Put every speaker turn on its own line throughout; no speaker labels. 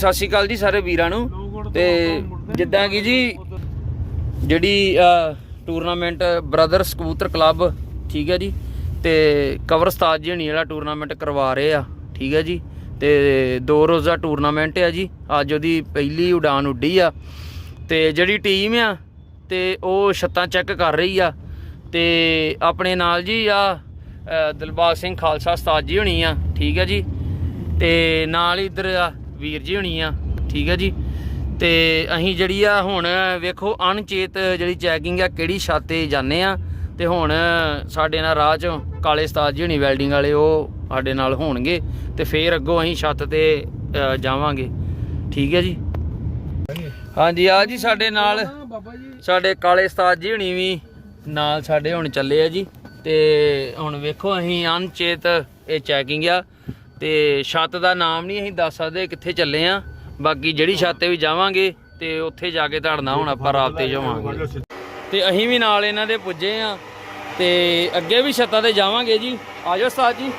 ਸਤਿ ਸ਼੍ਰੀ ਅਕਾਲ ਜੀ ਸਾਰੇ ਵੀਰਾਂ ਨੂੰ। ਤੇ ਜਿੱਦਾਂ ਕਿ ਜੀ, ਜਿਹੜੀ ਟੂਰਨਾਮੈਂਟ ਬ੍ਰਦਰਸ ਕਬੂਤਰ ਕਲੱਬ ਠੀਕ ਹੈ ਜੀ? ਤੇ ਕਵਰ ਉਸਤਾਦ ਜੀ ਹਣੀ ਜਿਹੜਾ ਟੂਰਨਾਮੈਂਟ ਕਰਵਾ ਰਹੇ ਆ, ਠੀਕ ਹੈ ਜੀ? ਤੇ ਦੋ ਰੋਜ਼ਾ ਟੂਰਨਾਮੈਂਟ ਆ ਜੀ। ਅੱਜ ਉਹਦੀ ਪਹਿਲੀ ਉਡਾਨ ਉੱਡੀ ਆ। ਤੇ ਜਿਹੜੀ ਟੀਮ ਆ, ਤੇ ਉਹ ਛੱਤਾਂ ਚੈੱਕ ਕਰ ਰਹੀ ਆ। ਤੇ ਆਪਣੇ ਨਾਲ ਜੀ ਆ ਦਿਲਬਾਗ ਸਿੰਘ ਖਾਲਸਾ ਉਸਤਾਦ ਜੀ ਹੋਣੀ ਆ, ਠੀਕ ਹੈ ਜੀ? ਤੇ ਨਾਲ ਹੀ ਇੱਧਰ ਆ ਵੀਰ ਜੀ ਹੋਣੀ ਆ, ਠੀਕ ਹੈ ਜੀ। ਤੇ ਅਸੀਂ ਜਿਹੜੀ ਆ ਹੁਣ, ਵੇਖੋ, ਅਣਚੇਤ ਜਿਹੜੀ ਚੈਕਿੰਗ ਆ, ਕਿਹੜੀ ਛੱਤ ਤੇ ਜਾਂਦੇ ਆ। ਤੇ ਹੁਣ, ਸਾਡੇ ਨਾਲ ਰਾਹ ਚੋਂ ਕਾਲੇ ਸਤਾਜ ਜੀ ਹੋਣੀ ਵੈਲਡਿੰਗ ਵਾਲੇ, ਉਹ ਸਾਡੇ ਨਾਲ ਹੋਣਗੇ। ਤੇ ਫੇਰ ਅੱਗੋਂ ਅਸੀਂ ਛੱਤ ਤੇ ਜਾਵਾਂਗੇ। ਠੀਕ ਹੈ ਜੀ? ਹਾਂਜੀ, ਆ ਜੀ ਸਾਡੇ ਨਾਲ, ਸਾਡੇ ਕਾਲੇ ਉਸਤਾਦ ਜੀ ਹੋਣੀ ਵੀ ਨਾਲ ਸਾਡੇ ਹੁਣ ਚੱਲੇ ਆ ਜੀ। ਤੇ ਹੁਣ ਵੇਖੋ, ਅਸੀਂ ਅਨਚੇਤ ਇਹ ਚੈਕਿੰਗ ਆ। ਤੇ ਛੱਤ ਦਾ ਨਾਮ ਨਹੀਂ ਅਸੀਂ ਦੱਸ ਸਕਦੇ ਕਿੱਥੇ ਚੱਲੇ ਆ। ਬਾਕੀ ਜਿਹੜੀ ਛੱਤ ਤੇ ਵੀ ਜਾਵਾਂਗੇ ਤੇ ਉੱਥੇ ਜਾ ਕੇ ਧੜਨਾ ਹੁਣ ਆਪਾਂ ਰਾਬਤੇ ਜਾਵਾਂਗੇ ਤੇ ਅਸੀਂ ਵੀ ਨਾਲ ਇਹਨਾਂ ਦੇ ਪੁੱਜੇ ਆ ਤੇ ਅੱਗੇ ਵੀ ਛੱਤਾਂ ਤੇ ਜਾਵਾਂਗੇ ਜੀ। ਆਜੋ ਉਸਤਾਦ ਜੀ।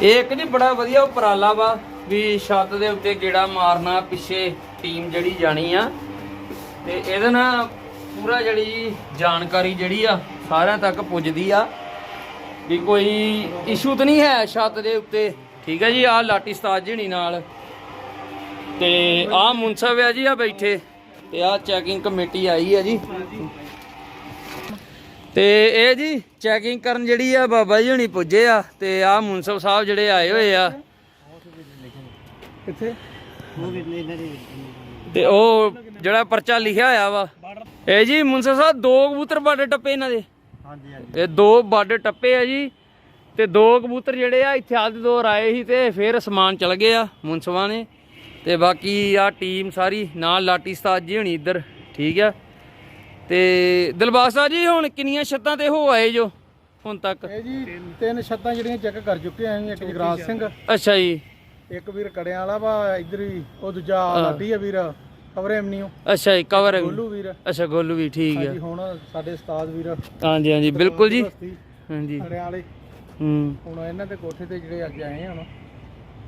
ਇਹ ਇੱਕ ਨਹੀਂ ਬੜਾ ਵਧੀਆ ਉਪਰਾਲਾ ਵਾ ਵੀ ਛੱਤ ਦੇ ਉੱਤੇ ਗੇੜਾ ਮਾਰਨਾ ਪਿੱਛੇ ਟੀਮ ਜਿਹੜੀ ਜਾਣੀ ਆ। ਤੇ ਇਹਦੇ ਨਾਲ ਪੂਰਾ ਜਿਹੜੀ ਜਾਣਕਾਰੀ ਜਿਹੜੀ ਆ ਸਾਰਿਆਂ ਤੱਕ ਪੁੱਜਦੀ ਆ। ਵੀ ਕੋਈ ਇਸ਼ੂ ਤਾਂ ਨਹੀਂ ਹੈ ਛੱਤ ਦੇ ਉੱਤੇ। ਠੀਕ ਹੈ ਜੀ ਆ ਲਾਟੀ ਉਸਤਾਦ ਜਣੀ ਨਾਲ। ਤੇ ਆ ਮੁਨਸਬ ਆ ਜੀ ਆ ਬੈਠੇ। ਤੇ ਆ ਚੈਕਿੰਗ ਕਮੇਟੀ ਆਈ ਆ ਜੀ। ਤੇ ਇਹ ਜੀ ਚੈਕਿੰਗ ਕਰਨ ਜਿਹੜੀ ਆ ਬਾਬਾ ਜੀ ਹੁਣੀ ਪੁੱਜੇ ਆ। ਤੇ ਆ ਮੁਨਸਬ ਸਾਹਿਬ ਜਿਹੜੇ ਆਏ ਹੋਏ ਆ।
ਕਿੱਥੇ?
ਤੇ ਉਹ ਜਿਹੜਾ ਪਰਚਾ ਲਿਖਿਆ ਹੋਇਆ ਵਾ। ਇਹ ਜੀ ਮੁਨਸਬ ਸਾਹਿਬ ਦੋ ਕਬੂਤਰ ਬਾਰਡਰ ਟੱਪੇ ਇਹਨਾਂ ਦੇ।
ਹਾਂਜੀ ਹਾਂਜੀ।
ਇਹ ਦੋ ਬਾਰਡਰ ਟੱਪੇ ਆ ਜੀ ਤੇ ਦੋ ਕਬੂਤਰ ਜਿਹੜੇ ਆ ਇੱਥੇ ਆਦ ਦੋ ਆਏ ਸੀ ਤੇ ਫਿਰ ਅਸਮਾਨ ਚਲ ਗਏ ਆ ਮੁਨਸਵਾਂ ਨੇ। ਤੇ ਬਾਕੀ ਆ ਟੀਮ ਸਾਰੀ ਨਾਲ ਲਾਟੀ ਉਸਤਾਦ ਜੀ ਹੋਣੀ ਇੱਧਰ ਠੀਕ ਆ। ਤੇ ਦਿਲਬਾਗ ਸਾਹਿਬ ਜੀ ਹੁਣ ਕਿੰਨੀਆਂ ਛੱਤਾਂ ਤੇ ਹੋ ਆਏ ਜੋ ਹੁਣ ਤੱਕ?
ਇਹ ਜੀ ਤਿੰਨ ਛੱਤਾਂ ਜਿਹੜੀਆਂ ਚੈੱਕ ਕਰ ਚੁੱਕੇ ਆਂ ਇੱਕ ਜਗਰਾਜ ਸਿੰਘ
ਅੱਛਾ ਜੀ।
ਇੱਕ ਵੀਰ ਕੜਿਆਂ ਵਾਲਾ ਵਾ ਇੱਧਰ ਹੀ ਉਹ ਦੂਜਾ ਲਾਡੀ ਆ ਵੀਰ। ਕਵਰੇ ਐਮਨੀਓ
ਅੱਛਾ ਜੀ ਕਵਰ
ਗੋਲੂ ਵੀਰ।
ਅੱਛਾ ਗੋਲੂ ਵੀ ਠੀਕ ਆ।
ਹਾਂਜੀ ਹੁਣ ਸਾਡੇ ਉਸਤਾਦ ਵੀਰ।
ਹਾਂਜੀ ਹਾਂਜੀ ਬਿਲਕੁਲ ਜੀ।
ਬਸਤੀ
ਹਾਂਜੀ।
ਕੜਿਆਂ ਵਾਲੇ
ਹੂੰ।
ਹੁਣ ਇਹਨਾਂ ਦੇ ਕੋਠੇ ਤੇ ਜਿਹੜੇ ਅੱਜ ਆਏ ਆ ਹੁਣ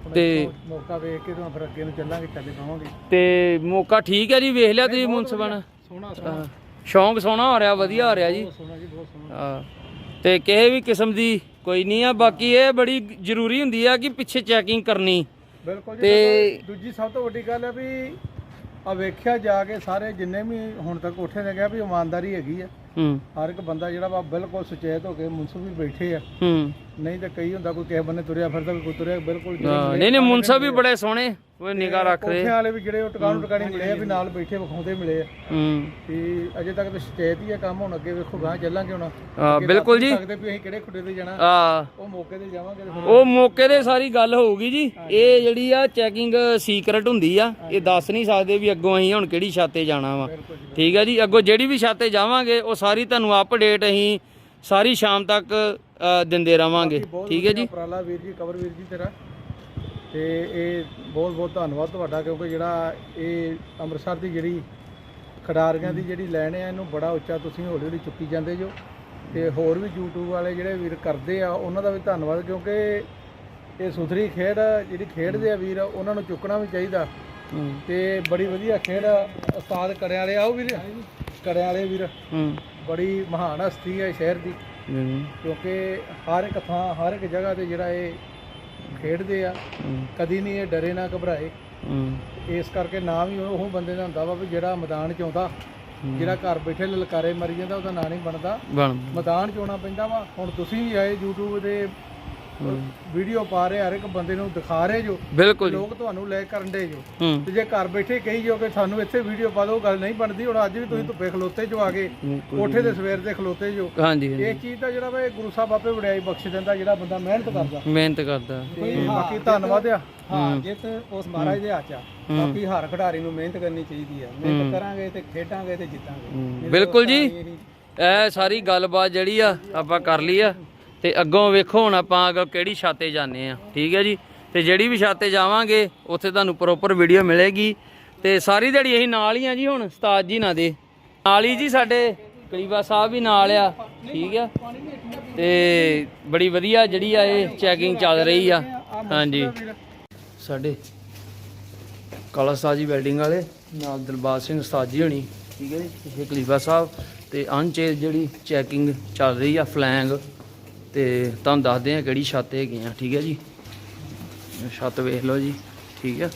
ਹੁਣ
ਤੇ-
ਇੱਥੋਂ ਮੌਕਾ ਵੇਖ ਕੇ ਤੁਹਾਨੂੰ ਫਿਰ ਅੱਗੇ ਨੂੰ ਚੱਲਾਂਗੇ ਚੱਲੇ ਪਾਵਾਂਗੇ।
ਤੇ ਮੌਕਾ ਠੀਕ ਹੈ ਜੀ ਵੇਖ ਲਿਆ ਤੁਸੀਂ ਮੁਨਸਬਨ
ਸੋਹਣਾ ਸੋਹਣਾ।
ਸ਼ੌਂਕ ਸੋਹਣਾ ਹੋ ਰਿਹਾ ਵਧੀਆ ਹੋ ਰਿਹਾ ਜੀ।
ਬਹੁਤ ਸੋਹਣਾ ਜੀ ਬਹੁਤ ਸੋਹਣਾ।
ਹਾਂ ਤੇ ਕਿਸੇ ਵੀ ਕਿਸਮ ਦੀ ਕੋਈ ਨਹੀਂ ਆ ਬਾਕੀ ਇਹ ਬੜੀ ਜ਼ਰੂਰੀ ਹੁੰਦੀ ਆ ਕਿ ਪਿੱਛੇ ਚੈਕਿੰਗ ਕਰਨੀ।
ਬਿਲਕੁਲ ਜੀ
ਤੇ
ਦੂਜੀ ਸਭ ਤੋਂ ਵੱਡੀ ਗੱਲ ਹੈ ਵੀ ਆ ਵੇਖਿਆ ਜਾ ਕੇ ਸਾਰੇ ਜਿੰਨੇ ਵੀ ਹੁਣ ਤੱਕ ਕੋਠੇ ਤੇ ਗਿਆ ਵੀ ਇਮਾਨਦਾਰੀ ਹੈਗੀ ਆ।
ਹੂੰ।
ਹਰ ਇੱਕ ਬੰਦਾ ਜਿਹੜਾ ਵਾ ਬਿਲਕੁਲ ਸੁਚੇਤ ਹੋ ਕੇ ਮੁਨਸਫ ਵੀ ਬੈਠੇ ਆ।
ਹੂੰ।
ਨਹੀਂ ਤਾਂ ਕਈ ਹੁੰਦਾ ਕੋਈ ਕਿਸੇ ਬੰਨੇ ਤੁਰਿਆ ਫਿਰਦਾ ਕੋਈ ਤੁਰਿਆ ਬਿਲਕੁਲ
ਨਹੀਂ ਨਹੀਂ ਮੁਨਸਾ ਵੀ ਬੜੇ ਸੋਹਣੇ। ਉਹ ਨਿਗਾਹ ਰੱਖਦੇ
ਕੋਠੇ ਵਾਲੇ ਵੀ ਜਿਹੜੇ ਉਹ ਟਿਕਾਣੂ ਟਿਕਾਣੀ ਮਿਲੇ ਆ ਵੀ ਨਾਲ ਬੈਠੇ ਵਿਖਾਉਂਦੇ ਮਿਲੇ ਆ।
ਹੂੰ।
ਤੇ ਅਜੇ ਤੱਕ ਤਾਂ ਸੁਚੇਤ ਹੀ ਆ ਕੰਮ ਹੁਣ ਅੱਗੇ ਵੇਖੋ ਗਾਂ ਚੱਲਾਂਗੇ ਹੁਣ।
ਹਾਂ ਬਿਲਕੁਲ ਜੀ।
ਸਕਦੇ ਵੀ ਅਸੀਂ ਕਿਹੜੇ ਖੁੱਡੇ ਤੇ ਜਾਣਾ।
ਆ
ਉਹ ਮੌਕੇ ਤੇ ਜਾਵਾਂਗੇ
ਉਹ ਮੌਕੇ ਤੇ ਸਾਰੀ ਗੱਲ ਹੋਊਗੀ ਜੀ। ਇਹ ਜਿਹੜੀ ਆ ਚੈਕਿੰਗ ਸੀਕ੍ਰੇਟ ਹੁੰਦੀ ਆ ਇਹ ਦੱਸ ਨਹੀਂ ਸਕਦੇ ਵੀ ਅੱਗੋਂ ਅਸੀਂ ਹੁਣ ਕਿਹੜੀ ਛੱਤ ਜਾਣਾ ਵਾ। ਠੀਕ ਹੈ ਜੀ ਅੱਗੋਂ ਜਿਹੜੀ ਵੀ ਛੱਤ ਜਾਵਾਂਗੇ ਉਹ ਸਾਰੀ ਤੁਹਾਨੂੰ ਅਪਡੇਟ ਅਸੀਂ ਸਾਰੀ ਸ਼ਾਮ ਤੱਕ ਦਿੰਦੇ ਰਵਾਂਗੇ। ਠੀਕ ਹੈ ਜੀ।
ਉਪਰਾਲਾ ਵੀਰ ਜੀ ਕਵਰ ਵੀਰ ਜੀ ਤੇਰਾ। ਤੇ ਇਹ ਬਹੁਤ ਬਹੁਤ ਧੰਨਵਾਦ ਤੁਹਾਡਾ ਕਿਉਂਕਿ ਜਿਹੜਾ ਇਹ ਅੰਮ੍ਰਿਤਸਰ ਦੀ ਜਿਹੜੀ ਖਿਡਾਰੀਆਂ ਦੀ ਜਿਹੜੀ ਲੈਣ ਆ ਇਹਨੂੰ ਬੜਾ ਉੱਚਾ ਤੁਸੀਂ ਹੌਲੀ ਹੌਲੀ ਚੁੱਕੀ ਜਾਂਦੇ ਜੋ। ਤੇ ਹੋਰ ਵੀ YouTube ਵਾਲੇ ਜਿਹੜੇ ਵੀਰ ਕਰਦੇ ਆ ਉਹਨਾਂ ਦਾ ਵੀ ਧੰਨਵਾਦ ਕਿਉਂਕਿ ਇਹ ਸੁਥਰੀ ਖੇਡ ਜਿਹੜੀ ਖੇਡਦੇ ਆ ਵੀਰ ਉਹਨਾਂ ਨੂੰ ਚੁੱਕਣਾ ਵੀ ਚਾਹੀਦਾ। ਤੇ ਬੜੀ ਵਧੀਆ ਖੇਡ। ਉਸਤਾਦ ਕੜਿਆਂ ਵਾਲੇ ਆਓ ਵੀਰ। ਕੜਿਆਂ ਵਾਲੇ ਵੀਰ ਬੜੀ ਮਹਾਨ ਹਸਤੀ ਹੈ ਸ਼ਹਿਰ ਦੀ। ਕਿਉਂਕਿ ਹਰ ਇੱਕ ਥਾਂ ਹਰ ਇੱਕ ਜਗ੍ਹਾ ਤੇ ਜਿਹੜਾ ਇਹ ਖੇਡਦੇ ਆ ਕਦੀ ਨਹੀਂ ਇਹ ਡਰੇ ਨਾ ਘਬਰਾਏ। ਇਸ ਕਰਕੇ ਨਾਂ ਵੀ ਉਹ ਬੰਦੇ ਦਾ ਹੁੰਦਾ ਵਾ ਵੀ ਜਿਹੜਾ ਮੈਦਾਨ ਚ ਆਉਂਦਾ ਜਿਹੜਾ ਘਰ ਬੈਠੇ ਲਲਕਾਰੇ ਮਰੀ ਜਾਂਦਾ ਉਹਦਾ ਨਾਂ ਨਹੀਂ ਬਣਦਾ।
ਬਣ
ਮੈਦਾਨ ਚ ਆਉਣਾ ਪੈਂਦਾ ਵਾ। ਹੁਣ ਤੁਸੀਂ ਵੀ ਆਏ YouTube ਤੇ ਵੀਡੀਓ ਪਾ ਰਹੇ ਹਰ ਇੱਕ ਬੰਦੇ ਨੂੰ ਦਿਖਾ ਰਹੇ ਜੋ।
ਬਿਲਕੁਲ ਜੀ।
ਲੋਕ ਤੁਹਾਨੂੰ ਲੈ ਕਰਨ ਦੇ ਜੋ।
ਹੂੰ।
ਤੇ ਜੇ ਘਰ ਬੈਠੇ ਕਹੀ ਜੋ ਕਿ ਸਾਨੂੰ ਇੱਥੇ ਵੀਡੀਓ ਪਾ ਦਿਓ ਗੱਲ ਨਹੀਂ ਬਣਦੀ। ਹੁਣ ਅੱਜ ਵੀ ਤੁਸੀਂ ਧੁੱਪੇ ਖਲੋਤੇ ਜੋ ਆ ਕੇ ਕੋਠੇ ਦੇ ਸਵੇਰ ਦੇ ਖਲੋਤੇ ਜੋ।
ਹਾਂਜੀ ਹਾਂਜੀ।
ਇਹ ਚੀਜ਼ ਦਾ ਜਿਹੜਾ ਵਾ ਇਹ ਗੁਰੂ ਸਾਹਿਬ ਆਪੇ ਵਡਿਆਈ ਬਖਸ਼ ਦਿੰਦਾ ਜਿਹੜਾ ਬੰਦਾ ਮਿਹਨਤ ਕਰਦਾ।
ਮਿਹਨਤ ਕਰਦਾ।
ਬਾਕੀ ਧੰਨਵਾਦ ਆ।
ਹਾਂ ਜਿੱਤ ਉਸ ਮਹਾਰਾਜ ਦੇ ਹੱਥ ਆ। ਬਾਕੀ ਹਰ ਖਿਡਾਰੀ ਨੂੰ ਮਿਹਨਤ ਕਰਨੀ ਚਾਹੀਦੀ ਆ। ਮਿਹਨਤ ਕਰਾਂਗੇ ਤੇ ਖੇਡਾਂਗੇ ਤੇ ਜਿੱਤਾਂਗੇ।
ਬਿਲਕੁਲ ਜੀ। ਇਹ ਸਾਰੀ ਗੱਲਬਾਤ ਜਿਹੜੀ ਆ ਆਪਾਂ ਕਰ ਲਈ ਆ। ਤੇ ਅੱਗੋਂ ਵੇਖੋ ਹੁਣ ਆਪਾਂ ਅੱਗੋਂ ਕਿਹੜੀ ਛਾਤੇ ਜਾਂਦੇ ਆ। ਠੀਕ ਹੈ ਜੀ? ਤੇ ਜਿਹੜੀ ਵੀ ਛਾਤੇ ਜਾਵਾਂਗੇ, ਉੱਥੇ ਤੁਹਾਨੂੰ ਪ੍ਰੋਪਰ ਵੀਡੀਓ ਮਿਲੇਗੀ। ਤੇ ਸਾਰੀ ਦਿਹਾੜੀ ਅਸੀਂ ਨਾਲ ਹੀ ਆ ਜੀ ਹੁਣ, ਉਸਤਾਦ ਜੀ ਨਾਲ ਦੇ। ਨਾਲ ਹੀ ਜੀ ਸਾਡੇ ਕਲੀਵਾ ਸਾਹਿਬ ਵੀ ਨਾਲ ਆ, ਠੀਕ ਆ? ਤੇ ਬੜੀ ਵਧੀਆ ਜਿਹੜੀ ਆ ਇਹ ਚੈਕਿੰਗ ਚੱਲ ਰਹੀ ਆ। ਹਾਂਜੀ। ਸਾਡੇ ਕਾਲਾ ਉਸਤਾਦ ਜੀ ਵੈਲਡਿੰਗ ਵਾਲੇ, ਨਾਲ ਦਲਬਾਗ ਸਿੰਘ ਉਸਤਾਦ ਜੀ ਹੋਣੀ, ਠੀਕ ਹੈ ਜੀ? ਇਹ ਖਲੀਫਾ ਸਾਹਿਬ, ਤੇ ਅਨਚੇਜ ਜਿਹੜੀ ਚੈਕਿੰਗ ਚੱਲ ਰਹੀ ਆ ਫਲੈਂਗ ਤੇ ਤੁਹਾਨੂੰ ਦੱਸਦੇ ਆ ਕਿਹੜੀ ਛੱਤ ਹੈਗੀ ਆ ਠੀਕ ਹੈ ਜੀ? ਛੱਤ ਵੇਖ ਲਓ ਜੀ ਠੀਕ ਹੈ?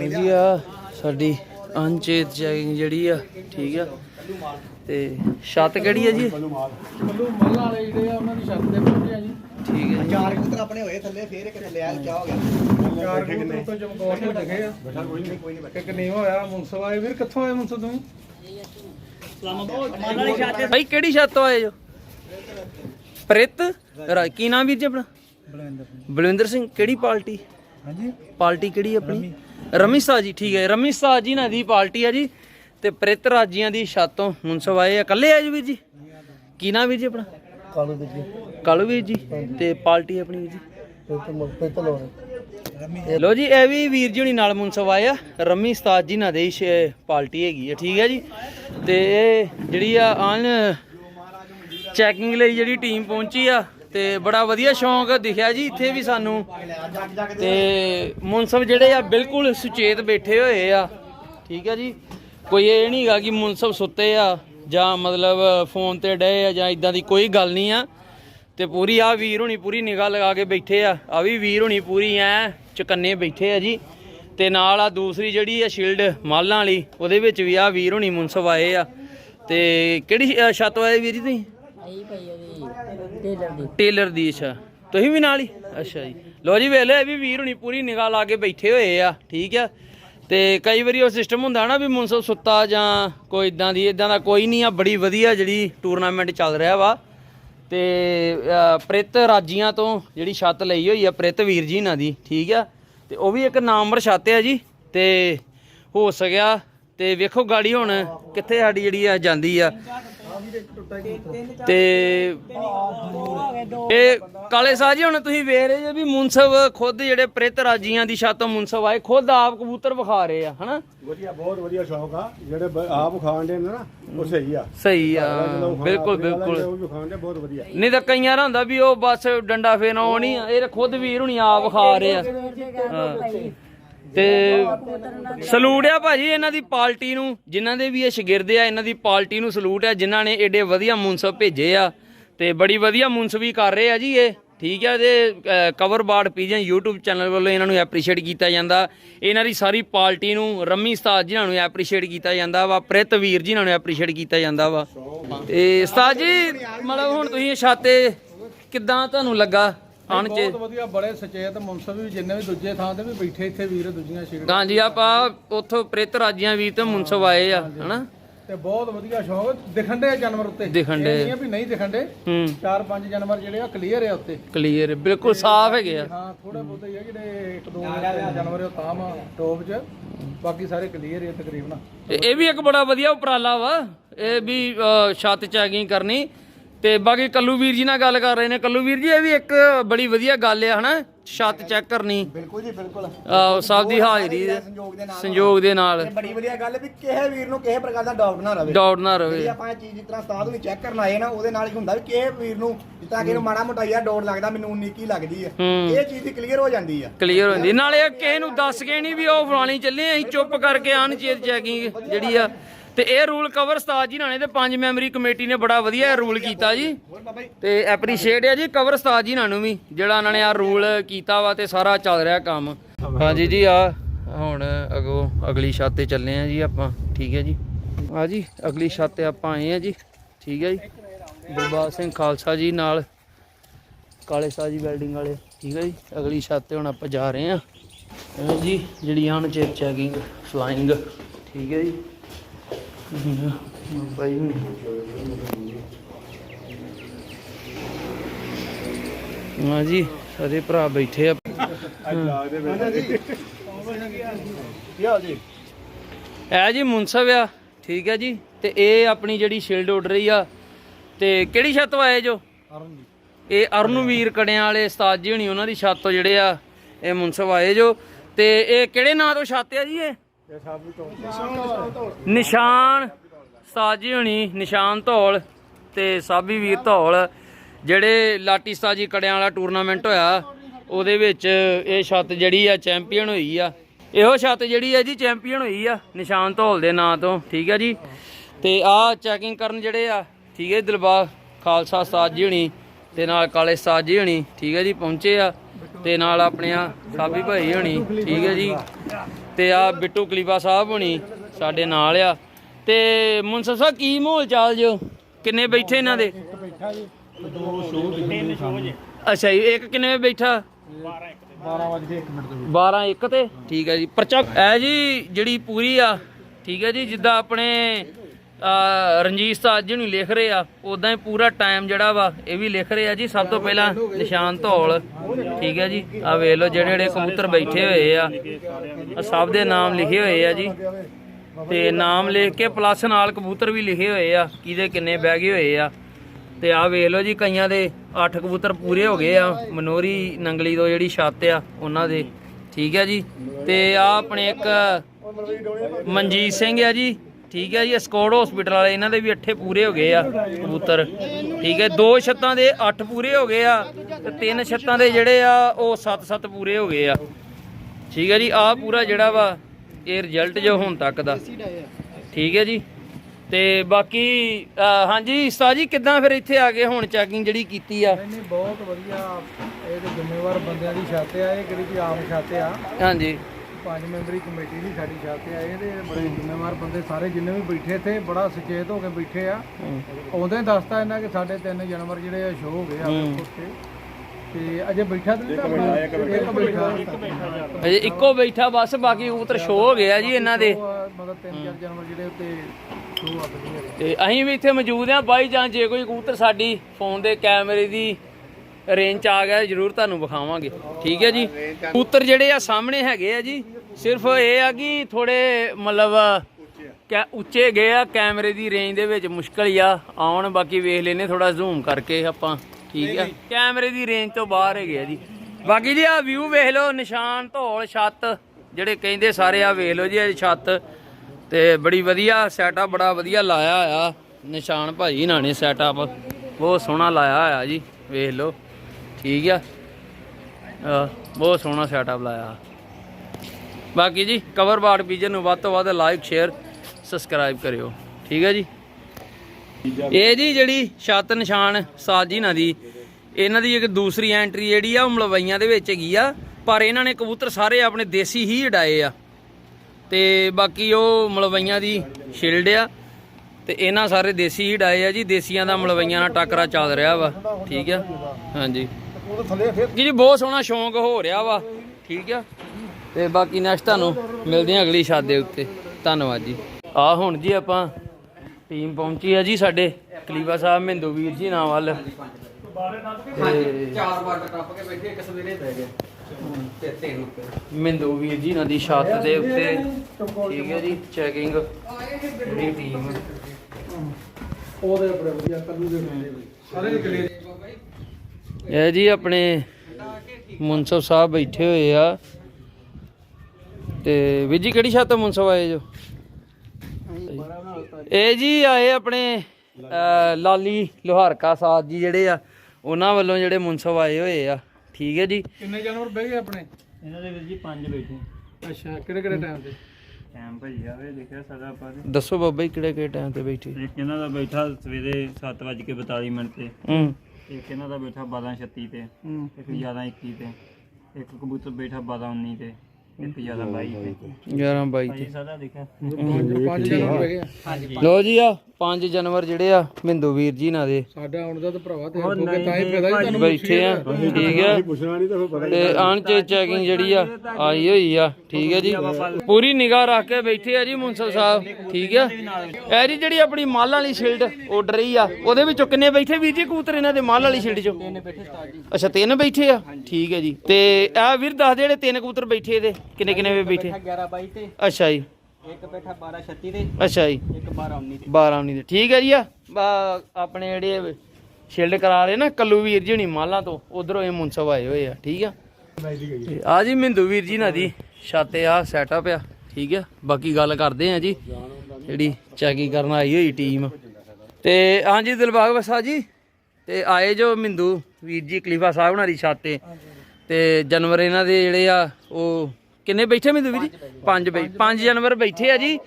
ਜੀ ਆ ਸਾਡੀ ਅਨਚੇਤ ਚੈਕਿੰਗ ਜਿਹੜੀ ਆ ਠੀਕ ਆ? ਤੇ ਛੱਤ ਕਿਹੜੀ ਆ ਜੀ?
ਮੱਲੂ। ਮੱਲ ਵਾਲੇ ਜਿਹੜੇ ਆ ਉਹਨਾਂ ਦੀ ਛੱਤ ਤੇ ਪਹੁੰਚੇ ਆ ਜੀ।
ਠੀਕ ਹੈ ਜੀ।
ਚਾਰ ਕਬੂਤਰ ਆਪਣੇ ਹੋਏ ਥੱਲੇ ਫੇਰ ਇੱਕ ਥੱਲੇ ਆ ਕਿਆ ਹੋ ਗਿਆ?
ਚਾਰ ਕਬੂਤਰ ਤੋਂ ਚਮਕੌਰ ਨੂੰ ਦਿਖੇ ਆ। ਬੈਠਾ ਕੋਈ ਨਹੀਂ ਕੋਈ ਨਹੀਂ ਇੱਕ ਨੀਵਾ ਹੋਇਆ ਆਏ ਵੀਰ ਕਿੱਥੋਂ ਆਏ ਮੁਨਸਬ ਤੁਸੀਂ
ਭਾਈ ਕਿਹੜੀ ਛੱਤ ਤੋਂ ਆਏ ਜੋ? ਪ੍ਰਿਤ? ਰਾ- ਕੀ ਨਾਮ ਵੀਰ ਜੀ ਆਪਣਾ? ਬਲਵਿੰਦਰ ਸਿੰਘ। ਕਿਹੜੀ ਪਾਰਟੀ
ਹਾਂਜੀ।
ਪਾਰਟੀ ਕਿਹੜੀ ਆਪਣੀ? ਰਮੀ। ਸਾਹ ਜੀ ਠੀਕ ਹੈ। ਰਮੀ ਸਾਹ ਜੀ ਨਾਲ ਦੀ ਪਾਰਟੀ ਆ ਜੀ। ਤੇ ਪ੍ਰਿਤ ਰਾਜੀਆਂ ਦੀ ਛੱਤ ਤੋਂ ਮੁਨਸਬ ਆਏ ਆ। ਇਕੱਲੇ ਆ ਜੀ ਵੀਰ ਜੀ? ਕੀ ਨਾਮ ਵੀਰ ਜੀ ਆਪਣਾ?
ਕਾਲੂ ਦੇ ਜੀ।
ਕਾਲੂ ਵੀਰ ਜੀ। ਤੇ ਪਾਰਟੀ ਆਪਣੀ ਵੀਰ ਜੀ?
ਤੇ ਤੇ ਲਾਉਣੇ
ਲੋ ਜੀ, ਇਹ ਵੀ ਵੀਰ ਜੀ ਹੁਣੀ ਨਾਲ ਮੁਨਸਬ ਆਏ ਆ। ਰਮੀ ਉਸਤਾਦ ਜੀ ਨਾਲ ਦੀ ਸ਼- ਪਾਰਟੀ ਹੈਗੀ ਆ, ਠੀਕ ਹੈ ਜੀ? ਤੇ ਇਹ ਜਿਹੜੀ ਆ ਆਨ ਚੈਕਿੰਗ ਲਈ ਜਿਹੜੀ ਟੀਮ ਪਹੁੰਚੀ ਆ, ਤੇ ਬੜਾ ਵਧੀਆ ਸ਼ੌਂਕ ਦਿਖਿਆ ਜੀ ਇੱਥੇ ਵੀ ਸਾਨੂੰ। ਤੇ ਮੁਨਸਬ ਜਿਹੜੇ ਆ ਬਿਲਕੁਲ ਸੁਚੇਤ ਬੈਠੇ ਹੋਏ ਆ, ਠੀਕ ਹੈ ਜੀ? ਕੋਈ ਇਹ ਨਹੀਂ ਨਹੀਂਗਾ ਕਿ ਮੁਨਸਬ ਸੁੱਤੇ ਆ ਜਾਂ ਮਤਲਬ ਫੋਨ ਤੇ ਡਏ ਆ ਜਾਂ ਇਦਾਂ ਦੀ ਕੋਈ ਗੱਲ ਨਹੀਂ ਆ। ਤੇ ਪੂਰੀ ਆ ਵੀਰ ਹੁਣੀ ਪੂਰੀ ਨਿਗਾਹ ਲਗਾ ਕੇ ਬੈਠੇ ਆ। ਆ ਵੀ ਵੀਰ ਹੁਣੀ ਪੂਰੀ ਐ ਚਕੰਨੇ ਬੈਠੇ ਆ ਜੀ। ਤੇ ਨਾਲ ਆ ਦੂਸਰੀ ਜਿਹੜੀ ਆ ਸ਼ੀਲਡ ਮਾਲਾਂ ਵਾਲੀ ਉਹਦੇ ਵਿੱਚ ਵੀ ਆ ਵੀਰ ਹੁਣੀ ਮੁਨਸਬ ਆਏ ਆ। ਤੇ ਕਿਹੜੀ ਅ, ਛੱਤ ਆਏ ਵੀਰ ਜੀ ਤੁਸੀਂ?
ਆਈ ਭਾਈ ਉਹਦੀ ਟੇਲਰ ਦੀ।
ਟੇਲਰ ਦੀ ਅੱਛਾ। ਤੁਸੀਂ ਵੀ ਨਾਲ ਹੀ? ਅੱਛਾ ਜੀ। ਲੋ ਜੀ ਵੇਲੇ ਇਹ ਵੀ ਵੀਰ ਹੁਣੀ ਪੂਰੀ ਨਿਗਾਹ ਲਾ ਕੇ ਬੈਠੇ ਹੋਏ ਆ ਠੀਕ ਆ। ਤੇ ਕਈ ਵਾਰੀ ਉਹ ਸਿਸਟਮ ਹੁੰਦਾ ਨਾ ਵੀ ਮੁਨਸਬ ਸੁੱਤਾ ਜਾਂ ਕੋਈ ਇਦਾਂ ਦੀ ਇਦਾਂ ਦਾ ਕੋਈ ਨਹੀਂ ਆ ਬੜੀ ਵਧੀਆ ਜਿਹੜੀ ਟੂਰਨਾਮੈਂਟ ਚੱਲ ਰਿਹਾ ਵਾ। ਤੇ ਪ੍ਰਿਤ ਰਾਜੀਆਂ ਤੋਂ ਜਿਹੜੀ ਛੱਤ ਲਈ ਹੋਈ ਆ, ਪ੍ਰਿਤ ਵੀਰ ਜੀ ਇਹਨਾਂ ਦੀ, ਠੀਕ ਆ? ਤੇ ਉਹ ਵੀ ਇੱਕ ਨਾਮਵਰ ਛੱਤ ਆ ਜੀ, ਤੇ ਹੋ ਸਕਿਆ। ਤੇ ਵੇਖੋ ਗਾੜੀ ਹੁਣ ਕਿੱਥੇ ਸਾਡੀ ਜਿਹੜੀ ਆ ਜਾਂਦੀ ਆ। ਤੇ ਇਹ ਕਾਲੇ ਸਾਹਿਬ ਜੀ ਹੁਣ ਤੁਸੀਂ ਵੇਖ ਰਹੇ ਜੇ ਵੀ ਮੁਨਸਬ ਖੁਦ ਜਿਹੜੇ ਪ੍ਰਿਤ ਰਾਜੀਆਂ ਦੀ ਛੱਤ ਤੋਂ ਮੁਨਸਬ ਆਏ ਖੁਦ ਆਪ ਕਬੂਤਰ ਵਿਖਾ ਰਹੇ ਆ ਹਨਾ?
ਵਧੀਆ ਬਹੁਤ ਵਧੀਆ ਸ਼ੌਕ ਆ। ਜਿਹੜੇ ਆਪ ਖਾਣ ਦੇ ਨੇ ਨਾ ਉਹ ਸਹੀ ਆ।
ਸਹੀ ਆ ਬਿਲਕੁਲ ਬਿਲਕੁਲ।
ਖਾਣ ਦੇ ਬਹੁਤ ਵਧੀਆ।
ਨਹੀਂ ਤਾਂ ਕਈਆਂ ਦਾ ਹੁੰਦਾ ਵੀ ਉਹ ਬਸ ਡੰਡਾ ਫੇਰਨਾ ਉਹ ਨਹੀਂ ਇਹ ਖੁਦ ਵੀਰ ਹੁਣੀ ਆਪ ਵਿਖਾ ਰਹੇ ਆ। ਹਾਂ। ਤੇ ਸਲੂਟ ਆ ਭਾਜੀ ਇਹਨਾਂ ਦੀ ਪਾਰਟੀ ਨੂੰ, ਜਿਨ੍ਹਾਂ ਦੇ ਵੀ ਇਹ ਸ਼ਾਗਿਰਦ ਆ, ਇਹਨਾਂ ਦੀ ਪਾਰਟੀ ਨੂੰ ਸਲੂਟ ਆ, ਜਿਨ੍ਹਾਂ ਨੇ ਏਡੇ ਵਧੀਆ ਮੁਨਸਬ ਭੇਜੇ ਆ ਤੇ ਬੜੀ ਵਧੀਆ ਮੁਨਸਬੀ ਕਰ ਰਹੇ ਆ ਜੀ ਇਹ। ਠੀਕ ਹੈ ਤੇ cover bird pigeon YouTube channel ਵੱਲੋਂ ਇਹਨਾਂ ਨੂੰ ਐਪਰੀਸ਼ੀਏਟ ਕੀਤਾ ਜਾਂਦਾ। ਇਹਨਾਂ ਦੀ ਸਾਰੀ ਪਾਰਟੀ ਨੂੰ ਰੰਮੀ ਸਤਾਜ ਜੀ ਨੂੰ ਐਪਰੀਸ਼ੀਏਟ ਕੀਤਾ ਜਾਂਦਾ ਵਾ, ਪ੍ਰਿਤ ਵੀਰ ਜੀ ਨੂੰ ਐਪਰੀਸ਼ੀਏਟ ਕੀਤਾ ਜਾਂਦਾ ਵਾ। ਤੇ ਸਤਾਜ ਜੀ, ਮਤਲਬ ਹੁਣ ਤੁਸੀਂ ਛਾਤੇ ਕਿੱਦਾਂ ਤੁਹਾਨੂੰ ਲੱਗਾ? ਆਣ ਚ
ਬਹੁਤ ਵਧੀਆ ਬੜੇ ਸੁਚੇਤ ਮੁਨਸਬ ਵੀ ਜਿੰਨੇ ਵੀ ਦੂਜੇ ਥਾਂ ਤੇ ਵੀ ਬੈਠੇ ਇੱਥੇ ਵੀਰ ਦੂਜੀਆਂ ਛੇੜ
ਹਾਂਜੀ ਆਪਾਂ ਉੱਥੋਂ ਪ੍ਰਿਤ ਰਾਜੀਆਂ ਵੀਰ ਤੇ ਮੁਨਸਬ ਆਏ ਆ ਹਨਾ?
ਤੇ ਬਹੁਤ ਵਧੀਆ ਸ਼ੌਕ ਦਿਖਣ ਦੇ ਜਾਨਵਰ ਉੱਤੇ।
ਦਿਖਣ ਡੇ।
ਇਹ ਨਹੀਂ ਆ ਵੀ ਨਹੀਂ ਦਿਖਣ ਦੇ
ਹੂੰ।
ਚਾਰ ਪੰਜ ਜਾਨਵਰ ਜਿਹੜੇ ਆ ਕਲੀਅਰ ਆ ਉੱਤੇ।
ਕਲੀਅਰ ਬਿਲਕੁਲ ਸਾਫ਼ ਹੈਗੇ ਆ।
ਹਾਂ ਥੋੜਾ ਬਹੁਤਾ ਹੀ ਆ ਜਿਹੜੇ ਇੱਕ ਦੋ ਜਾਨਵਰ ਉਹ ਤਾਂ ਵਾ ਟੋਪ 'ਚ। ਬਾਕੀ ਸਾਰੇ ਕਲੀਅਰ ਆ ਤਕਰੀਬਨ।
ਤੇ ਇਹ ਵੀ ਇੱਕ ਬੜਾ ਵਧੀਆ ਉਪਰਾਲਾ ਵਾ। ਇਹ ਵੀ ਅ, ਛੱਤ ਚੈਕਿੰਗ ਕਰਨੀ। ਤੇ ਬਾਕੀ ਕੱਲੂ ਵੀਰ ਜੀ ਨਾਲ ਗੱਲ ਕਰ ਰਹੇ ਨੇ। ਕੱਲੂ ਵੀਰ ਜੀ ਇਹ ਵੀ ਇੱਕ ਬੜੀ ਵਧੀਆ ਗੱਲ ਆ ਹਨਾ? ਛੱਤ ਚੈੱਕ ਕਰਨੀ।
ਬਿਲਕੁਲ ਜੀ ਬਿਲਕੁਲ।
ਆਹ ਸਭ ਦੀ ਹਾਜ਼ਰੀ ਦੇ
ਸੰਯੋਗ ਦੇ ਨਾਲ
ਸੰਯੋਗ ਦੇ ਨਾਲ।
ਇਹ ਬੜੀ ਵਧੀਆ ਗੱਲ ਹੈ ਵੀ ਕਿਸੇ ਵੀਰ ਨੂੰ ਕਿਸੇ ਪ੍ਰਕਾਰ ਦਾ ਡਾਊਟ ਨਾ ਰਵੇ।
ਡਾਊਟ ਨਾ
ਜੇ
ਰਵੇ
ਆਪਾਂ ਇਹ ਚੀਜ਼ ਜਿਸ ਤਰ੍ਹਾਂ ਉਸਤਾਦ ਨੂੰ ਚੈੱਕ ਕਰਨ ਆਏ ਨਾ ਉਹਦੇ ਨਾਲ ਹੀ ਹੁੰਦਾ ਵੀ ਕਿਸੇ ਵੀਰ ਨੂੰ ਜਿਸ ਤਰ੍ਹਾਂ ਕਿ ਇਹਨੂੰ ਮਾੜਾ ਮੋਟਾ ਯਾਰ ਡਾਊਟ ਲੱਗਦਾ ਮੈਨੂੰ 19 ਕੀ ਲੱਗਦੀ ਹੈ
ਹੂੰ।
ਇਹ ਚੀਜ਼ ਦੀ ਕਲੀਅਰ ਹੋ ਜਾਂਦੀ ਆ।
ਕਲੀਅਰ ਹੁੰਦੀ ਨਾਲੇ ਇਹ ਕਿਸੇ ਨੂੰ ਦੱਸ ਕੇ ਨਹੀਂ ਵੀ ਉਹ ਫਲਾਣੀ ਚੱਲੇ ਅਸੀਂ ਚੁੱਪ ਕਰਕੇ ਆਣ ਚੇਤ ਚੈਕਿੰਗ ਜਿਹੜੀ ਆ। ਤੇ ਇਹ ਰੂਲ ਕਵਰ ਸਤਾਜ ਜੀ ਨਾਲੇ ਤੇ ਪੰਜ ਮੈਂਬਰੀ ਕਮੇਟੀ ਨੇ ਬੜਾ ਵਧੀਆ ਰੂਲ ਕੀਤਾ ਜੀ। ਤੇ ਐਪਰੀਸ਼ੀਏਟ ਆ ਜੀ ਕਵਰ ਉਸਤਾਦ ਜੀ ਨੂੰ ਵੀ, ਜਿਹੜਾ ਉਹਨਾਂ ਨੇ ਆ ਰੂਲ ਕੀਤਾ ਵਾ ਤੇ ਸਾਰਾ ਚੱਲ ਰਿਹਾ ਕੰਮ। ਹਾਂਜੀ ਜੀ, ਆ ਹੁਣ ਅਗੋ ਅਗਲੀ ਛੱਤ ਤੇ ਚੱਲੇ ਆ ਜੀ ਆਪਾਂ, ਠੀਕ ਹੈ ਜੀ? ਆ ਜੀ, ਅਗਲੀ ਛੱਤ ਤੇ ਆਪਾਂ ਆਏ ਆ ਜੀ, ਠੀਕ ਹੈ ਜੀ? ਗੁਰਬਾਜ ਸਿੰਘ ਖਾਲਸਾ ਜੀ ਨਾਲ, ਕਾਲੇ ਸਾਹ ਜੀ ਵੈਲਡਿੰਗ ਵਾਲੇ, ਠੀਕ ਹੈ ਜੀ? ਅਗਲੀ ਛੱਤ ਤੇ ਹੁਣ ਆਪਾਂ ਜਾ ਰਹੇ ਹਾਂ ਜੀ ਜਿਹੜੀ ਆਨ ਚੈਕ ਚੈਕਿੰਗ ਫਲਾਈਂਗ ਠੀਕ ਹੈ ਜੀ? ਬਾਈ ਹੁਣ ਹਾਂ ਜੀ, ਸਾਰੇ ਭਰਾ ਬੈਠੇ ਆ।
ਕੀ
ਇਹ ਜੀ ਮੁਨਸਬ ਆ, ਠੀਕ ਹੈ ਜੀ। ਤੇ ਇਹ ਆਪਣੀ ਜਿਹੜੀ ਸ਼ੀਲਡ ਉੱਡ ਰਹੀ ਆ, ਤੇ ਕਿਹੜੀ ਛੱਤ ਆਏ ਜੋ? ਇਹ ਅਰਨਵੀਰ ਕੜਿਆਂ ਵਾਲੇ ਉਸਤਾਦ ਜੀ ਹੋਣੀ, ਉਹਨਾਂ ਦੀ ਛੱਤ ਤੋਂ ਜਿਹੜੇ ਆ, ਇਹ ਮੁਨਸਬ ਆਏ ਜੋ। ਤੇ ਇਹ ਕਿਹੜੇ ਨਾਂ ਤੋਂ ਛੱਤ ਆ ਜੀ ਇਹ? ਨਿਸ਼ਾਨ ਉਸਤਾਦ ਹੋਣੀ, ਨਿਸ਼ਾਨ ਧੌਲ ਤੇ ਸਾਬੀ ਵੀਰ ਧੌਲ, ਜਿਹੜੇ ਲਾਟੀ ਸਾਜੀ ਕੜਿਆਂ ਵਾਲਾ ਟੂਰਨਾਮੈਂਟ ਹੋਇਆ, ਉਹਦੇ ਵਿੱਚ ਇਹ ਛੱਤ ਜਿਹੜੀ ਆ ਚੈਂਪੀਅਨ ਹੋਈ ਆ। ਇਹੋ ਛੱਤ ਜਿਹੜੀ ਆ ਜੀ ਚੈਂਪੀਅਨ ਹੋਈ ਆ, ਨਿਸ਼ਾਨ ਧੌਲ ਦੇ ਨਾਂ ਤੋਂ, ਠੀਕ ਆ ਜੀ? ਤੇ ਆ ਚੈਕਿੰਗ ਕਰਨ ਜਿਹੜੇ ਆ, ਠੀਕ ਹੈ ਦਿਲਬਾਗ ਖਾਲਸਾ ਉਸਤਾਦ ਜੀ ਹੋਣੀ ਤੇ ਨਾਲ ਕਾਲੇ ਉਸਤਾਦ ਜੀ ਹਣੀ, ਠੀਕ ਹੈ ਜੀ, ਪਹੁੰਚੇ ਆ ਤੇ ਨਾਲ ਆਪਣੇ ਆ ਸਾਬੀ ਭਾਈ ਹੋਣੀ, ਠੀਕ ਹੈ ਜੀ? ਤੇ ਆ ਬਿੱਟੂ ਕਲੀਬਾ ਸਾਹਿਬ ਹਣੀ ਸਾਡੇ ਨਾਲ ਆ। ਤੇ ਮੁਨਸਫ ਸਾਹਿਬ, ਕੀ ਮਾਹੌਲ ਚਾਲ ਜੋ ਕਿੰਨੇ ਬੈਠੇ ਇਹਨਾਂ ਦੇ? ਅੱਛਾ ਜੀ, ਇੱਕ ਕਿੰਨੇ ਵਜੇ ਬੈਠਾ?
12 ਵਜੇ 1
ਤੇ। ਠੀਕ ਹੈ ਜੀ, ਪਰਚਾ ਇਹ ਜੀ ਜਿਹੜੀ ਪੂਰੀ ਆ। ਠੀਕ ਹੈ ਜੀ, ਜਿੱਦਾਂ ਆਪਣੇ ਰਣਜੀਤ ਸਾਹਿਬ ਜੀ ਨੂੰ ਲਿਖ ਰਹੇ ਆ। ਉਦਾਂ ਹੀ ਪੂਰਾ ਟਾਈਮ ਜਿਹੜਾ ਵਾ, ਇਹ ਵੀ ਲਿਖ ਰਹੇ ਆ ਜੀ। ਸਭ ਤੋਂ ਪਹਿਲਾਂ ਨਿਸ਼ਾਨ ਧੌਲ, ਠੀਕ ਹੈ ਜੀ। ਆ ਵੇਖ ਲਓ ਜਿਹੜੇ ਜਿਹੜੇ ਕਬੂਤਰ ਬੈਠੇ ਹੋਏ ਆ। ਸਭ ਦੇ ਨਾਮ ਲਿਖੇ ਹੋਏ ਆ ਜੀ। ਤੇ ਨਾਮ ਲਿਖ ਕੇ ਪਲੱਸ ਨਾਲ ਕਬੂਤਰ ਵੀ ਲਿਖੇ ਹੋਏ ਆ। ਕਿਹਦੇ ਕਿੰਨੇ ਬਹਿ ਗਏ ਹੋਏ ਆ। ਤੇ ਆ ਵੇਖ ਲਓ ਜੀ, ਕਈਆਂ ਦੇ 8 ਕਬੂਤਰ ਪੂਰੇ ਹੋ ਗਏ ਆ। ਮਨੋਰੀ ਨੰਗਲੀ ਤੋਂ ਜਿਹੜੀ ਛੱਤ ਆ, ਉਹਨਾਂ ਦੇ। ਠੀਕ ਹੈ ਜੀ। ਤੇ ਆ ਆਪਣੇ ਇੱਕ ਮਨਜੀਤ ਸਿੰਘ ਆ ਜੀ। ਠੀਕ ਹੈ ਜੀ ਸਕੋਡ ਹਸਪੀਟਲ ਵਾਲੇ ਇਹਨਾਂ ਦੇ ਵੀ 8 ਪੂਰੇ ਹੋ ਗਏ ਆ ਕਬੂਤਰ। ਠੀਕ ਹੈ ਦੋ ਛੱਤਾਂ ਦੇ 8 ਪੂਰੇ ਹੋ ਗਏ ਆ ਤੇ ਤਿੰਨ ਛੱਤਾਂ ਦੇ ਜਿਹੜੇ ਆ ਉਹ 7-7 ਪੂਰੇ ਹੋ ਗਏ ਆ। ਠੀਕ ਹੈ ਜੀ ਆ ਪੂਰਾ ਜਿਹੜਾ ਵਾ ਇਹ ਰਿਜ਼ਲਟ ਜੋ ਹੁਣ ਤੱਕ ਦਾ। ਠੀਕ ਹੈ ਜੀ ਤੇ ਬਾਕੀ ਹਾਂਜੀ ਉਸਤਾਦ ਜੀ ਕਿੱਦਾਂ ਫਿਰ ਇੱਥੇ ਆ ਗਏ ਹੁਣ ਚੈਕਿੰਗ ਜਿਹੜੀ ਕੀਤੀ ਆ?
ਨਹੀਂ ਬਹੁਤ ਵਧੀਆ। ਇਹ ਤੇ ਜ਼ਿੰਮੇਵਾਰ ਬੰਦਿਆਂ ਦੀ ਛੱਤ ਆ ਇਹ ਕਿਹੜੀ ਆਮ ਛੱਤ ਆ।
ਹਾਂਜੀ।
ਪੰਜ ਮੈਂਬਰੀ ਕਮੇਟੀ ਦੀ ਸਾਡੀ ਛੱਤ ਆ ਇਹ ਤੇ ਬੜੇ ਜ਼ਿੰਮੇਵਾਰ ਬੰਦੇ ਸਾਰੇ ਜਿੰਨੇ ਵੀ ਬੈਠੇ ਇੱਥੇ ਬੜਾ ਸੁਚੇਤ ਹੋ ਕੇ ਬੈਠੇ ਆ। ਆਉਂਦੇ ਦੱਸਤਾ ਇਹਨਾਂ ਕਿ ਸਾਡੇ ਤਿੰਨ ਜਾਨਵਰ ਜਿਹੜੇ ਆ ਸ਼ੋਅ ਹੋ ਗਏ ਆ ਉੱਥੇ ਤੇ। ਅਜੇ ਬੈਠਾ ਤੇ ਨਹੀਂ ਤਾਂ ਇੱਕ ਬੈਠਾ
ਅਜੇ ਇੱਕੋ ਬੈਠਾ ਬਸ ਬਾਕੀ ਕਬੂਤਰ ਸ਼ੋਅ ਹੋ ਗਿਆ ਜੀ ਇਹਨਾਂ ਦੇ।
ਮਤਲਬ ਤਿੰਨ ਚਾਰ ਜਾਨਵਰ ਜਿਹੜੇ ਉੱਤੇ ਆ
ਤੇ ਅਸੀਂ ਵੀ ਇੱਥੇ ਮੌਜੂਦ ਆ ਬਾਈ ਜਾਂ ਜੇ ਕੋਈ ਕਬੂਤਰ ਸਾਡੀ ਫੋਨ ਦੇ ਕੈਮਰੇ ਦੀ ਰੇਂਜ ਚ ਆ ਗਿਆ, ਜਰੂਰ ਤੁਹਾਨੂੰ ਵਿਖਾਵਾਂਗੇ। ਠੀਕ ਹੈ ਜੀ? ਕਬੂਤਰ ਜਿਹੜੇ ਆ ਸਾਹਮਣੇ ਹੈਗੇ ਆ ਜੀ, ਸਿਰਫ ਇਹ ਆ ਕਿ ਥੋੜੇ ਮਤਲਬ ਕੈ ਉੱਚੇ ਗਏ ਆ, ਕੈਮਰੇ ਦੀ ਰੇਂਜ ਦੇ ਵਿੱਚ ਮੁਸ਼ਕਲ ਹੀ ਆ। ਆਉਣ, ਬਾਕੀ ਵੇਖ ਲੈਨੇ ਥੋੜਾ ਜ਼ੂਮ ਕਰਕੇ ਆਪਾਂ, ਠੀਕ ਆ? ਕੈਮਰੇ ਦੀ ਰੇਂਜ ਤੋਂ ਬਾਹਰ ਹੈਗੇ ਆ ਜੀ। ਬਾਕੀ ਜੀ, ਆ ਵਿਊ ਵੇਖ ਲਓ, ਨਿਸ਼ਾਨ, ਧੌਲ, ਛੱਤ, ਜਿਹੜੇ ਕਹਿੰਦੇ ਸਾਰੇ ਆ, ਵੇਖ ਲਓ ਜੀ, ਇਹ ਛੱਤ। ਤੇ ਬੜੀ ਵਧੀਆ ਸੈਟਅਪ ਬੜਾ ਵਧੀਆ ਲਾਇਆ ਆ ਨਿਸ਼ਾਨ ਭਾਜੀ ਇਹਨਾਂ ਨੇ ਸੈਟਅਪ ਬਹੁਤ ਸੋਹਣਾ ਲਾਇਆ ਆ ਜੀ, ਵੇਖ ਲਓ। ਠੀਕ ਆ। ਬਹੁਤ ਸੋਹਣਾ ਸੈਟਅਪ ਲਾਇਆ। ਬਾਕੀ ਜੀ ਕਵਰ ਬਾੜ ਪੀਜਨ ਨੂੰ ਵੱਧ ਤੋਂ ਵੱਧ ਲਾਈਕ ਸ਼ੇਅਰ ਸਬਸਕ੍ਰਾਈਬ ਕਰਿਓ। ਠੀਕ ਹੈ ਜੀ? ਇਹ ਜੀ ਜਿਹੜੀ ਛੱਤ ਨਿਸ਼ਾਨ ਸਾਜੀ ਨਾ ਦੀ, ਇਹਨਾਂ ਦੀ ਇੱਕ ਦੂਸਰੀ ਐਂਟਰੀ ਜਿਹੜੀ ਆ, ਉਹ ਮਲਵਈਆਂ ਦੇ ਵਿੱਚ ਹੈਗੀ ਆ। ਪਰ ਇਹਨਾਂ ਨੇ ਕਬੂਤਰ ਸਾਰੇ ਆਪਣੇ ਦੇਸੀ ਹੀ ਉਡਾਏ ਆ। ਤੇ ਬਾਕੀ ਉਹ ਮਲਵਈਆਂ ਦੀ ਸ਼ਿਲਡ ਆ। ਤੇ ਇਹਨਾਂ ਸਾਰੇ ਦੇਸੀ ਹੀ ਉਡਾਏ ਆ ਜੀ। ਦੇਸੀਆਂ ਦਾ ਮਲਵਈਆਂ ਨਾਲ ਟੱਕਰਾ ਚੱਲ ਰਿਹਾ ਵਾ। ਠੀਕ ਆ? ਹਾਂਜੀ। ਜੀ ਜੀ ਬਹੁਤ ਸੋਹਣਾ ਸ਼ੌਂਕ ਹੋ ਰਿਹਾ ਵਾ। ਠੀਕ ਆ। ਤੇ ਬਾਕੀ ਨੈਕਸਟ ਤੁਹਾਨੂੰ ਮਿਲਦੇ ਆ ਅਗਲੀ ਛੱਤ ਦੇ ਉੱਤੇ। ਧੰਨਵਾਦ ਜੀ। ਆ ਹੁਣ ਜੀ ਆਪਾਂ ਟੀਮ ਪਹੁੰਚੀ ਆ ਜੀ ਸਾਡੇ ਕਲੀਵਾ ਸਾਹਿਬ ਮਿੰਦੂ ਵੀਰ ਜੀ ਨਾਲ ਵੱਲ।
ਚਾਰ ਵਾਰ ਟੱਪ ਕੇ ਬੈਠੇ ਇੱਕ ਸਵੇਰੇ ਬਹਿ ਗਏ ਤੇ ਤਿੰਨ
ਮਿੰਦੂ ਵੀਰ ਜੀ ਨਾਲ ਦੀ ਛੱਤ ਦੇ ਉੱਤੇ। ਠੀਕ ਹੈ ਜੀ ਚੈਕਿੰਗ ਜਿਹੜੀ ਟੀਮ
ਉਹਦੇ ਬੜੇ ਵਧੀਆ ਕੱਲੂ ਦੇ ਸਾਰੇ ਕਲੇ
ਇਹ ਜੀ ਆਪਣੇ ਮੁਨਸਫ ਸਾਹਿਬ ਬੈਠੇ ਹੋਏ ਆ। ਤੇ ਵੀਰ ਜੀ ਕਿਹੜੀ ਛੱਤ ਮੁਨਸਫ ਆਏ ਜੋ? ਇਹ ਜੀ ਆਏ ਆਪਣੇ ਲਾਲੀ ਲੋਹਾਰਕਾ ਸਾਧ ਜੀ ਜਿਹੜੇ ਆ ਉਹਨਾਂ ਵੱਲੋਂ ਜਿਹੜੇ ਮੁਨਸਫ ਆਏ ਹੋਏ ਆ। ਠੀਕ ਹੈ ਜੀ।
ਕਿੰਨੇ ਜਾਨਵਰ ਬਹਿ ਗਏ ਆਪਣੇ?
ਇਹਨਾਂ ਦੇ ਵਿੱਚ ਜੀ ਪੰਜ ਬੈਠੇ।
ਅੱਛਾ ਕਿਹੜੇ ਕਿਹੜੇ ਟਾਈਮ ਤੇ?
ਟਾਈਮ ਭਾਈ ਆਵੇ ਦੇਖਿਆ ਸਾਡਾ ਆਪਾਂ ਨੇ।
ਦੱਸੋ ਬਾਬਾ ਜੀ ਕਿਹੜੇ ਕਿਹੜੇ ਟਾਈਮ ਤੇ ਬੈਠੇ?
ਇੱਕ ਇਹਨਾਂ ਦਾ ਬੈਠਾ ਸਵੇਰੇ 7:42 ਮਿੰਟ ਤੇ।
ਹੂੰ।
ਇੱਕ ਇਹਨਾਂ ਦਾ ਬੈਠਾ 12:36 ਤੇ
ਹੂੰ।
ਇੱਕ 11:21 ਤੇ ਇੱਕ ਕਬੂਤਰ ਬੈਠਾ 12:19 ਤੇ ਇੱਕ 11:22 ਤੇ।
11 22
ਭਾਈ ਸਾਡਾ ਦੇਖਿਆ।
ਲੋ ਜੀ ਆ ਪੰਜ ਜਨਵਰ ਜਿਹੜੇ ਆ ਮਿੰਦੂ ਵੀਰ ਜੀ ਨਾਲ ਦੇ।
ਸਾਡਾ ਆਉਣ ਦਾ ਤਾਂ ਭਰਾਵਾ ਤੇ ਹੋ ਗਿਆ ਤਾਂ ਹੀ ਹੀ ਤੁਹਾਨੂੰ
ਬੈਠੇ ਆ ਠੀਕ ਆ।
ਤਾਂ ਫਿਰ ਪਤਾ
ਤੇ ਆਣ ਚ ਚੈਕਿੰਗ ਜਿਹੜੀ ਆ ਆਈ ਹੋਈ ਆ ਠੀਕ ਹੈ ਜੀ। ਪੂਰੀ ਨਿਗਾਹ ਰੱਖ ਕੇ ਬੈਠੇ ਆ ਜੀ ਮੁੰਸਲ ਸਾਹਿਬ ਠੀਕ ਆ। ਇਹ ਜੀ ਜਿਹੜੀ ਆਪਣੀ ਮਾਲ ਵਾਲੀ ਸ਼ੀਲਡ ਆਰਡਰ ਰਹੀ ਆ ਉਹਦੇ ਵਿੱਚੋਂ ਕਿੰਨੇ ਬੈਠੇ ਵੀਰ ਜੀ ਕਬੂਤਰ ਇਹਨਾਂ ਦੇ ਮਾਲ ਵਾਲੀ ਸ਼ੀਲਡ ਚੋਂ? ਤਿੰਨ ਬੈਠੇ ਅੱਛਾ ਤਿੰਨ ਬੈਠੇ ਆ ਠੀਕ ਹੈ ਜੀ। ਤੇ ਇਹ ਵੀਰ ਦੱਸ ਦੇ ਜਿਹੜੇ ਤਿੰਨ ਕਬੂਤਰ ਬੈਠੇ ਇਹਦੇ। ਕਿੰਨੇ ਕਿੰਨੇ ਵੇ ਬੈਠੇ?
11 22 ਤੇ।
ਅੱਛਾ ਜੀ।
ਇੱਕ ਬੈਠਾ 12 36 ਤੇ।
ਅੱਛਾ ਜੀ।
ਇੱਕ 12 19 ਤੇ।
12 19 ਦੇ ਠੀਕ ਹੈ ਜੀ ਆ। ਆਪਣੇ ਜਿਹੜੇ ਸ਼ੀਲਡ ਕਰਾ ਰਹੇ ਨਾ ਕੱਲੂ ਵੀਰ ਜੀ ਹੁਣੀ ਮਾਲਾਂ ਤੋਂ ਉਧਰੋਂ ਇਹ ਮੁੰਸਬ ਆਏ ਹੋਏ ਆ। ਠੀਕ ਆ? ਤੇ ਆ ਜੀ ਮਿੰਦੂ ਵੀਰ ਜੀ ਨਾਲ ਦੀ। ਛੱਤ ਆ ਸੈਟਅਪ ਆ। ਠੀਕ ਆ। ਬਾਕੀ ਗੱਲ ਕਰਦੇ ਆ ਜੀ। ਜਿਹੜੀ ਚੈਕਿੰਗ ਕਰਨ ਆਈ ਹੋਈ ਟੀਮ ਤੇ ਹਾਂਜੀ ਦਿਲਬਾਗ ਵਸਾ ਜੀ। ਤੇ ਆਏ ਜੋ ਮਿੰਦੂ ਵੀਰ ਜੀ ਖਲੀਫਾ ਸਾਹਿਬ ਹੁਣਾਂ ਦੀ ਛੱਤ ਤੇ। ਤੇ ਜਾਨਵਰ ਇਹਨਾਂ ਦੇ ਜਿਹੜੇ ਆ ਉਹ ਕਿੰਨੇ ਬੈਠੇ ਮਿੰਦੂ ਵੀਰ ਜੀ? ਪੰਜ ਬਈ ਪੰਜ ਜਾਨਵਰ ਬੈਠੇ ਆ ਜੀ।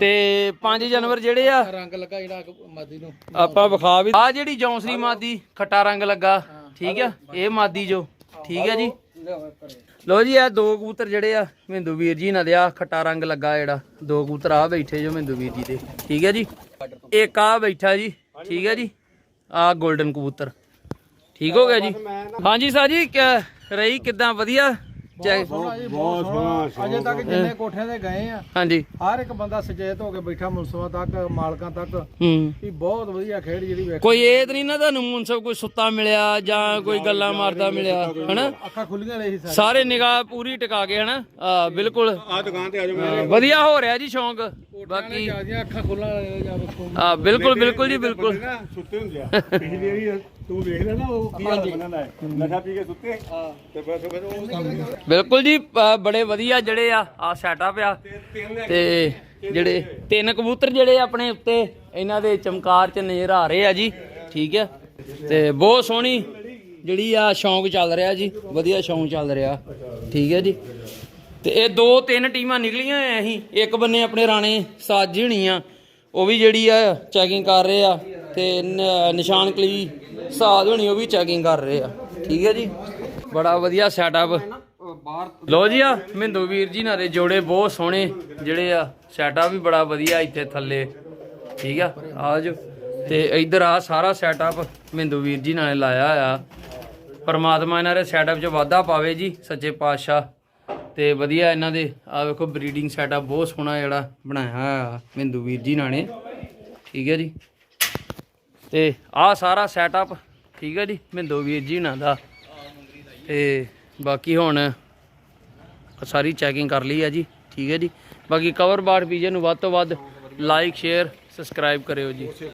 ਤੇ ਪੰਜ ਜਾਨਵਰ ਜਿਹੜੇ ਆ
ਰੰਗ ਲੱਗਾ ਜਿਹੜਾ ਮਾਦੀ ਨੂੰ।
ਆਪਾਂ ਵਿਖਾ ਵੀ ਆ ਜਿਹੜੀ ਜੌਂਸਰੀ ਮਾਦੀ ਖੱਟਾ ਰੰਗ ਲੱਗਾ। ਠੀਕ ਆ? ਇਹ ਮਾਦੀ ਜੋ। ਠੀਕ ਆ ਜੀ? ਲੋ ਜੀ ਇਹ ਦੋ ਕਬੂਤਰ ਜਿਹੜੇ ਆ ਮਿੰਦੂ ਵੀਰ ਜੀ ਨਾਲ ਆ ਖੱਟਾ ਰੰਗ ਲੱਗਾ ਜਿਹੜਾ। ਦੋ ਕਬੂਤਰ ਆ ਬੈਠੇ ਜੋ ਮਿੰਦੂ ਵੀਰ ਜੀ ਦੇ। ਠੀਕ ਹੈ ਜੀ? ਇੱਕ ਆ ਬੈਠਾ ਜੀ। ਠੀਕ ਹੈ ਜੀ? ਆ 골ਡਨ ਕਬੂਤਰ। ਠੀਕ ਹੋ ਗਿਆ ਜੀ? ਹਾਂਜੀ ਸਾਹ ਜੀ ਕ- ਰਹੀ ਕਿਦਾਂ? ਵਧੀਆ? ਚੈੱਕ
ਬਹੁਤ ਸੋਹਣਾ
ਅਜੇ ਤੱਕ ਜਿੰਨੇ ਕੋਠਿਆਂ ਤੇ ਗਏ ਆ
ਹਾਂਜੀ।
ਹਰ ਇੱਕ ਬੰਦਾ ਸੁਚੇਤ ਹੋ ਕੇ ਬੈਠਾ ਮੁਨਸਫਾ ਤੱਕ ਮਾਲਕਾਂ ਤੱਕ।
ਹੂੰ।
ਵੀ ਬਹੁਤ ਵਧੀਆ ਖੇਡ ਜਿਹੜੀ ਵੇਖ
ਕੋਈ ਇਹ ਤਾਂ ਨਹੀਂ ਨਾ ਤੁਹਾਨੂੰ ਮੁਨਸਬ ਕੋਈ ਸੁੱਤਾ ਮਿਲਿਆ ਜਾਂ ਕੋਈ ਗੱਲਾਂ ਮਾਰਦਾ ਮਿਲਿਆ ਹਨਾ?
ਅੱਖਾਂ ਖੁੱਲੀਆਂ ਲਈ ਸੀ ਸਾਰੇ
ਨਿਗਾਹ ਪੂਰੀ ਟਿਕਾ ਕੇ ਹਨਾ? ਆ ਬਿਲਕੁਲ।
ਆ ਦੁਕਾਨ ਤੇ ਆ ਜਾਓ ਮੇਰੇ।
ਵਧੀਆ ਹੋ ਰਿਹਾ ਜੀ ਸ਼ੌਂਕ। ਬਾਕੀ
ਅੱਖਾਂ ਜਾਂ
ਆ ਬਿਲਕੁਲ ਬਿਲਕੁਲ ਜੀ ਬਿਲਕੁਲ।
ਨਾ ਸੁੱਤੇ ਹੁੰਦੇ ਆ। ਪਿਛਲੀ ਵਾਰੀ ਤੂੰ ਵੇਖ ਲੈ ਨਾ ਉਹ ਕੀ ਹਾਲ ਬਣਦਾ ਹੈ। ਨਸ਼ਾ ਪੀ ਕੇ ਸੁੱਤੇ। ਤੇ ਬਸ ਫਿਰ ਉਹ ਕੰਮ
ਬਿਲਕੁਲ ਜੀ ਅ, ਬੜੇ ਵਧੀਆ ਜਿਹੜੇ ਆ ਆ ਸੈਟਅਪ ਆ। ਤੇ ਜਿਹੜੇ ਤਿੰਨ ਕਬੂਤਰ ਜਿਹੜੇ ਆਪਣੇ ਉੱਤੇ ਇਹਨਾਂ ਦੇ ਚਮਕਾਰ ਚ ਨਜ਼ਰ ਆ ਰਹੇ ਆ ਜੀ। ਠੀਕ ਹੈ ਤੇ ਬਹੁਤ ਸੋਹਣੀ ਜਿਹੜੀ ਆ ਸ਼ੌਂਕ ਚੱਲ ਰਿਹਾ ਜੀ। ਵਧੀਆ ਸ਼ੌਂਕ ਚੱਲ ਰਿਹਾ। ਠੀਕ ਹੈ ਜੀ? ਤੇ ਇਹ ਦੋ ਤਿੰਨ ਟੀਮਾਂ ਨਿਕਲੀਆਂ ਹੋਈਆਂ ਸੀ ਇੱਕ ਬੰਨੇ ਆਪਣੇ ਰਾਣੇ ਸਾਜੀ ਹੋਣੀ ਆ। ਉਹ ਵੀ ਜਿਹੜੀ ਆ ਚੈਕਿੰਗ ਕਰ ਰਹੇ ਆ। ਤੇ ਨ- ਨਿਸ਼ਾਨ ਕਲੀ ਸਾਧ ਹੋਣੀ ਉਹ ਵੀ ਚੈਕਿੰਗ ਕਰ ਰਹੇ ਆ। ਠੀਕ ਹੈ ਜੀ? ਬੜਾ ਵਧੀਆ ਸੈਟਅਪ ਲੋ ਜੀ ਆ, ਮਿੰਦੂ ਵੀਰ ਜੀ ਨਾਲ ਜੋੜੇ ਬਹੁਤ ਸੋਹਣੇ ਜਿਹੜੇ ਆ। ਸੈਟਅਪ ਵੀ ਬੜਾ ਵਧੀਆ ਇੱਥੇ ਥੱਲੇ। ਠੀਕ ਆ ਆਜੋ ਤੇ ਇੱਧਰ ਆ ਸਾਰਾ ਸੈਟਅਪ ਮਿੰਦੂ ਵੀਰ ਜੀ ਨਾਲੇ ਲਾਇਆ ਆ। ਪਰਮਾਤਮਾ ਇਹਨਾਂ ਦੇ ਸੈਟਅਪ 'ਚ ਵਾਧਾ ਪਾਵੇ ਜੀ, ਸੱਚੇ ਪਾਤਸ਼ਾਹ। ਤੇ ਵਧੀਆ ਇਹਨਾਂ ਦੇ, ਆ ਵੇਖੋ ਬਰੀਡਿੰਗ ਸੈਟਅਪ ਬਹੁਤ ਸੋਹਣਾ ਜਿਹੜਾ ਬਣਾਇਆ ਆ ਮਿੰਦੂ ਵੀਰ ਜੀ ਨਾਲੇ ਠੀਕ ਹੈ ਜੀ? ਤੇ ਆ ਸਾਰਾ ਸੈਟਅਪ ਠੀਕ ਹੈ ਜੀ ਮਿੰਦੂ ਵੀਰ ਜੀ ਨਾਲ ਦਾ। ਤੇ ਬਾਕੀ ਹੁਣ ਸਾਰੀ ਚੈਕਿੰਗ ਕਰ ਲਈ ਆ ਜੀ, ਠੀਕ ਹੈ ਜੀ। ਬਾਕੀ ਕਵਰ ਬਾਰ ਪੀਜੇ ਨੂੰ ਵੱਧ ਤੋਂ ਵੱਧ ਲਾਈਕ ਸ਼ੇਅਰ ਸਬਸਕ੍ਰਾਈਬ ਕਰਿਓ ਜੀ।